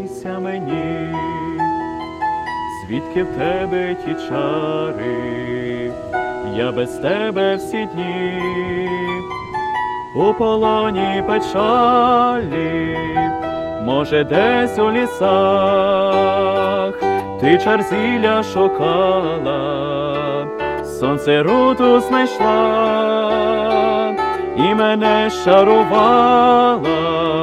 признайся мені, звідки в тебе ті чари, я без тебе всі дні, у полоні печалі, може, десь у лісах, ти чар зілля шукала, сонце руту знайшла і мене шарувала.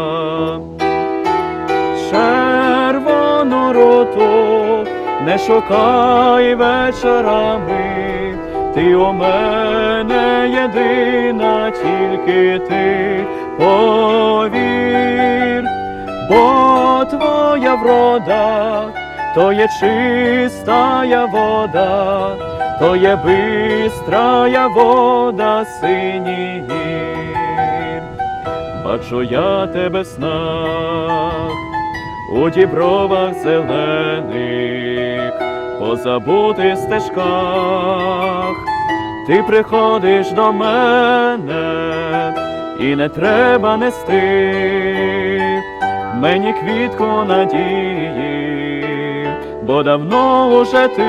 Шукай вечорами, ти у мене єдина, тільки ти повір, бо твоя врода, то є чистая вода, то є бистрая вода синіх гір. Бачу я тебе в снах, у дібровах зелених, по забутих стежках, ти приходиш до мене, і не треба нести мені квітку надії, бо давно уже ти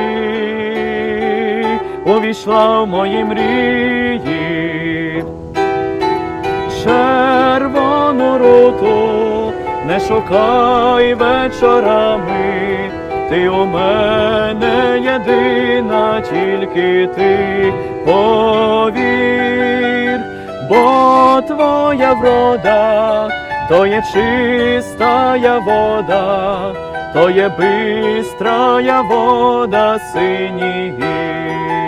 увійшла в мої мрії. Червону руту не шукай вечорами, ти у мене єдина, тільки ти повір, бо твоя врода, то є чистая вода, то є бистрая вода синіх гір.